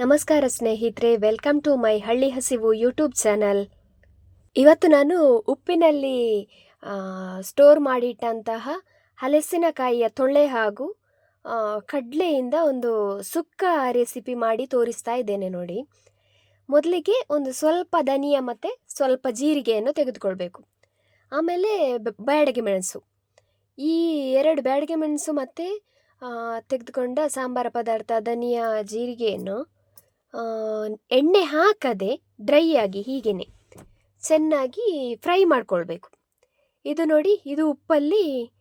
ನಮಸ್ಕಾರ ಸ್ನೇಹಿತರೆ welcome to my ಹಳ್ಳಿ ಹಸಿವು ಯೂಟ್ಯೂಬ್ ಚಾನಲ್ ಇವತ್ತು ನಾನು ಉಪ್ಪಿನಲ್ಲಿ ಸ್ಟೋರ್ ಮಾಡಿಟ್ಟಂತಹ ಹಲಸಿನಕಾಯಿಯ ತೊಳೆ ಹಾಗೂ ಕಡಲೆಯಿಂದ ಒಂದು ಸುಕ್ಕ ರೆಸಿಪಿ ಮಾಡಿ ತೋರಿಸ್ತಾ ಇದ್ದೇನೆ ನೋಡಿ. ಮೊದಲಿಗೆ ಒಂದು ಸ್ವಲ್ಪ ಧನಿಯ ಮತ್ತು ಸ್ವಲ್ಪ ಜೀರಿಗೆಯನ್ನು ತೆಗೆದುಕೊಳ್ಬೇಕು. ಆಮೇಲೆ ಬ್ಯಾಡಿಗೆ ಮೆಣಸು. ಈ ಎರಡು ಬ್ಯಾಡಿಗೆ ಮೆಣಸು ಮತ್ತು ತೆಗೆದುಕೊಂಡ ಸಾಂಬಾರ ಪದಾರ್ಥ ಧನಿಯ, ಜೀರಿಗೆಯನ್ನು ಎಣ್ಣೆ ಹಾಕದೆ ಡ್ರೈ ಆಗಿ ಹೀಗೇನೆ ಚೆನ್ನಾಗಿ ಫ್ರೈ ಮಾಡ್ಕೊಳ್ಬೇಕು. ಇದು ನೋಡಿ, ಇದು ಉಪ್ಪಲ್ಲಿ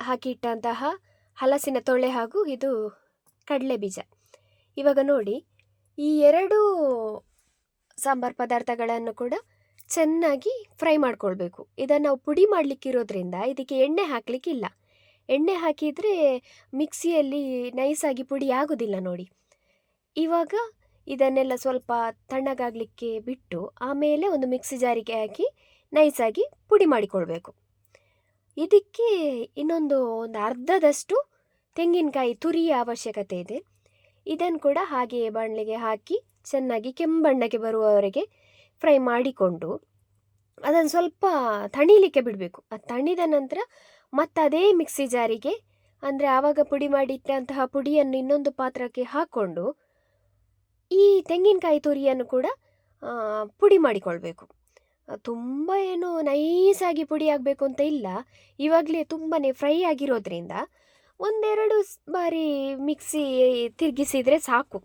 ಹಾಕಿಟ್ಟಂತಹ ಹಲಸಿನ ತೊಳೆ ಹಾಗೂ ಇದು ಕಡಲೆ ಬೀಜ. ಇವಾಗ ನೋಡಿ, ಈ ಎರಡು ಸಾಂಬಾರ್ ಪದಾರ್ಥಗಳನ್ನು ಕೂಡ ಚೆನ್ನಾಗಿ ಫ್ರೈ ಮಾಡ್ಕೊಳ್ಬೇಕು. ಇದನ್ನು ನಾವು ಪುಡಿ ಮಾಡಲಿಕ್ಕಿರೋದ್ರಿಂದ ಇದಕ್ಕೆ ಎಣ್ಣೆ ಹಾಕಲಿಕ್ಕಿಲ್ಲ. ಎಣ್ಣೆ ಹಾಕಿದರೆ ಮಿಕ್ಸಿಯಲ್ಲಿ ನೈಸಾಗಿ ಪುಡಿ ಆಗೋದಿಲ್ಲ ನೋಡಿ. ಇವಾಗ ಇದನ್ನೆಲ್ಲ ಸ್ವಲ್ಪ ತಣ್ಣಗಾಗಲಿಕ್ಕೆ ಬಿಟ್ಟು ಆಮೇಲೆ ಒಂದು ಮಿಕ್ಸಿ ಜಾರಿಗೆ ಹಾಕಿ ನೈಸಾಗಿ ಪುಡಿ ಮಾಡಿಕೊಳ್ಬೇಕು. ಇದಕ್ಕೆ ಇನ್ನೊಂದು ಒಂದು ಅರ್ಧದಷ್ಟು ತೆಂಗಿನಕಾಯಿ ತುರಿಯ ಅವಶ್ಯಕತೆ ಇದೆ. ಇದನ್ನು ಕೂಡ ಹಾಗೆಯೇ ಬಾಣಲೆಗೆ ಹಾಕಿ ಚೆನ್ನಾಗಿ ಕೆಂಬಣ್ಣಕ್ಕೆ ಬರುವವರೆಗೆ ಫ್ರೈ ಮಾಡಿಕೊಂಡು ಅದನ್ನು ಸ್ವಲ್ಪ ತಣಿಲಿಕ್ಕೆ ಬಿಡಬೇಕು. ಅದು ತಣಿದ ನಂತರ ಮತ್ತೆ ಅದೇ ಮಿಕ್ಸಿ ಜಾರಿಗೆ, ಅಂದರೆ ಆವಾಗ ಪುಡಿ ಮಾಡಿಟ್ಟಂತಹ ಪುಡಿಯನ್ನು ಇನ್ನೊಂದು ಪಾತ್ರಕ್ಕೆ ಹಾಕ್ಕೊಂಡು ಈ ತೆಂಗಿನಕಾಯಿ ತುರಿಯನ್ನು ಕೂಡ ಪುಡಿ ಮಾಡಿಕೊಳ್ಬೇಕು. ತುಂಬ ಏನು ನೈಸಾಗಿ ಪುಡಿ ಆಗಬೇಕು ಅಂತ ಇಲ್ಲ. ಇವಾಗಲೇ ತುಂಬಾ ಫ್ರೈ ಆಗಿರೋದ್ರಿಂದ ಒಂದೆರಡು ಬಾರಿ ಮಿಕ್ಸಿ ತಿರುಗಿಸಿದರೆ ಸಾಕು.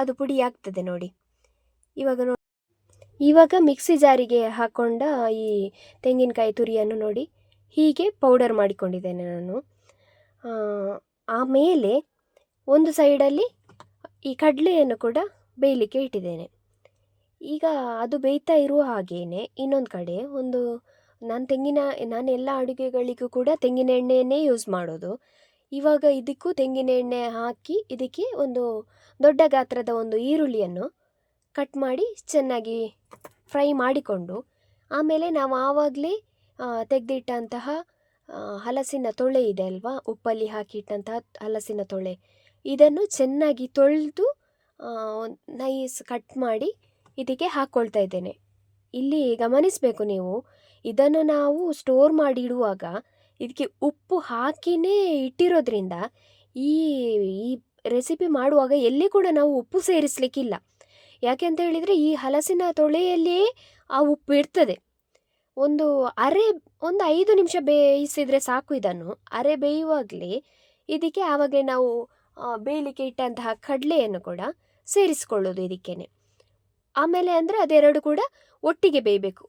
ಅದು ಪುಡಿ ಆಗ್ತದೆ ನೋಡಿ. ಇವಾಗ ನೋಡಿ ಇವಾಗ ಮಿಕ್ಸಿ ಜಾರಿಗೆ ಹಾಕೊಂಡ ಈ ತೆಂಗಿನಕಾಯಿ ತುರಿಯನ್ನು ನೋಡಿ. ಹೀಗೆ ಪೌಡರ್ ಮಾಡಿಕೊಂಡಿದ್ದೇನೆ ನಾನು. ಆಮೇಲೆ ಒಂದು ಸೈಡಲ್ಲಿ ಈ ಕಡಲೆಯನ್ನು ಕೂಡ ಬೇಯಲಿಕ್ಕೆ ಇಟ್ಟಿದ್ದೇನೆ. ಈಗ ಅದು ಬೇಯ್ತಾ ಇರುವ ಹಾಗೇನೆ ಇನ್ನೊಂದು ಕಡೆ ಒಂದು ನಾನು ತೆಂಗಿನ, ನಾನು ಎಲ್ಲ ಅಡುಗೆಗಳಿಗೂ ಕೂಡ ತೆಂಗಿನ ಎಣ್ಣೆಯನ್ನೇ ಯೂಸ್ ಮಾಡೋದು. ಇವಾಗ ಇದಕ್ಕೂ ತೆಂಗಿನ ಎಣ್ಣೆ ಹಾಕಿ ಇದಕ್ಕೆ ಒಂದು ದೊಡ್ಡ ಗಾತ್ರದ ಒಂದು ಈರುಳ್ಳಿಯನ್ನು ಕಟ್ ಮಾಡಿ ಚೆನ್ನಾಗಿ ಫ್ರೈ ಮಾಡಿಕೊಂಡು, ಆಮೇಲೆ ನಾವು ಆವಾಗಲೇ ತೆಗೆದಿಟ್ಟಂತಹ ಹಲಸಿನ ತೊಳೆ ಇದೆ ಅಲ್ವಾ? ಉಪ್ಪಲ್ಲಿ ಹಾಕಿಟ್ಟಂತಹ ಹಲಸಿನ ತೊಳೆ. ಇದನ್ನು ಚೆನ್ನಾಗಿ ತೊಳೆದು ನೈಸ್ ಕಟ್ ಮಾಡಿ ಇದಕ್ಕೆ ಹಾಕ್ಕೊಳ್ತಾ ಇದ್ದೇನೆ. ಇಲ್ಲಿ ಗಮನಿಸಬೇಕು ನೀವು, ಇದನ್ನು ನಾವು ಸ್ಟೋರ್ ಮಾಡಿ ಇಡುವಾಗ ಇದಕ್ಕೆ ಉಪ್ಪು ಹಾಕಿನೇ ಇಟ್ಟಿರೋದ್ರಿಂದ ಈ ಈ ರೆಸಿಪಿ ಮಾಡುವಾಗ ಎಲ್ಲಿ ಕೂಡ ನಾವು ಉಪ್ಪು ಸೇರಿಸಲಿಕ್ಕಿಲ್ಲ. ಯಾಕೆ ಅಂತ ಹೇಳಿದರೆ ಈ ಹಲಸಿನ ತೊಳೆಯಲ್ಲಿಯೇ ಆ ಉಪ್ಪು ಇರ್ತದೆ. ಒಂದು ಅರೆ, ಒಂದು ಐದು ನಿಮಿಷ ಬೇಯಿಸಿದರೆ ಸಾಕು ಇದನ್ನು. ಅರೆ ಬೇಯುವಾಗಲೇ ಇದಕ್ಕೆ ಆವಾಗಲೇ ನಾವು ಬೇಯಲಿಕ್ಕೆ ಇಟ್ಟಂತಹ ಕಡಲೆಯನ್ನು ಕೂಡ ಸೇರಿಸ್ಕೊಳ್ಳೋದು ಇದಕ್ಕೇನೆ. ಆಮೇಲೆ ಅಂದರೆ ಅದೆರಡು ಕೂಡ ಒಟ್ಟಿಗೆ ಬೇಯಬೇಕು.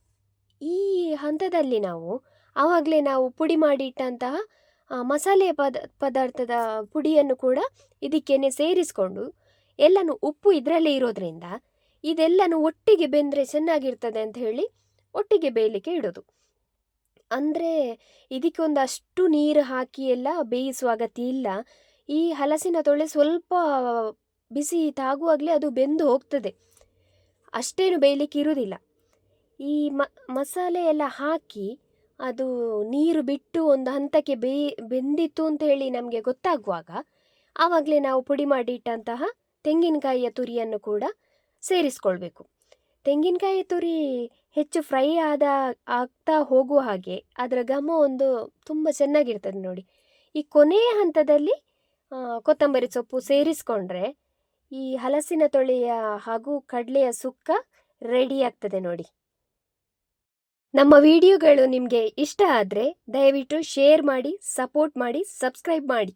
ಈ ಹಂತದಲ್ಲಿ ನಾವು ಆವಾಗಲೇ ನಾವು ಪುಡಿ ಮಾಡಿ ಇಟ್ಟಂತಹ ಮಸಾಲೆ ಪದ, ಪದಾರ್ಥದ ಪುಡಿಯನ್ನು ಕೂಡ ಇದಕ್ಕೇನೆ ಸೇರಿಸಿಕೊಂಡು ಎಲ್ಲನೂ ಉಪ್ಪು ಇದರಲ್ಲೇ ಇರೋದ್ರಿಂದ ಇದೆಲ್ಲನೂ ಒಟ್ಟಿಗೆ ಬೆಂದರೆ ಚೆನ್ನಾಗಿರ್ತದೆ ಅಂತ ಹೇಳಿ ಒಟ್ಟಿಗೆ ಬೇಯಲಿಕ್ಕೆ ಇಡೋದು. ಅಂದರೆ ಇದಕ್ಕೆ ಒಂದು ಅಷ್ಟು ನೀರು ಹಾಕಿ ಎಲ್ಲ ಬೇಯಿಸುವ ಅಗತ್ಯ ಇಲ್ಲ. ಈ ಹಲಸಿನ ತೊಳೆ ಸ್ವಲ್ಪ ಬಿಸಿ ತಾಗುವಾಗಲೇ ಅದು ಬೆಂದು ಹೋಗ್ತದೆ. ಅಷ್ಟೇನು ಬೇಯಲಿಕ್ಕೆ ಇರುವುದಿಲ್ಲ. ಈ ಮಸಾಲೆ ಎಲ್ಲ ಹಾಕಿ ಅದು ನೀರು ಬಿಟ್ಟು ಒಂದು ಹಂತಕ್ಕೆ ಬೇ, ಬೆಂದಿತ್ತು ಅಂತ ಹೇಳಿ ನಮಗೆ ಗೊತ್ತಾಗುವಾಗ ಆವಾಗಲೇ ನಾವು ಪುಡಿ ಮಾಡಿಟ್ಟಂತಹ ತೆಂಗಿನಕಾಯಿಯ ತುರಿಯನ್ನು ಕೂಡ ಸೇರಿಸ್ಕೊಳ್ಬೇಕು. ತೆಂಗಿನಕಾಯಿ ತುರಿ ಹೆಚ್ಚು ಫ್ರೈ ಆದ, ಆಗ್ತಾ ಹೋಗುವ ಹಾಗೆ ಅದರ ಘಮ ಒಂದು ತುಂಬ ಚೆನ್ನಾಗಿರ್ತದೆ ನೋಡಿ. ಈ ಕೊನೆಯ ಹಂತದಲ್ಲಿ ಕೊತ್ತಂಬರಿ ಸೊಪ್ಪು ಸೇರಿಸ್ಕೊಂಡ್ರೆ ಈ ಹಲಸಿನ ತೊಳೆಯ ಹಾಗೂ ಕಡಲೆಯ ಸುಕ್ಕ ರೆಡಿ ಆಗ್ತದೆ ನೋಡಿ. ನಮ್ಮ ವಿಡಿಯೋಗಳು ನಿಮಗೆ ಇಷ್ಟ ಆದರೆ ದಯವಿಟ್ಟು ಶೇರ್ ಮಾಡಿ ಸಪೋರ್ಟ್ ಮಾಡಿ ಸಬ್ಸ್ಕ್ರೈಬ್ ಮಾಡಿ.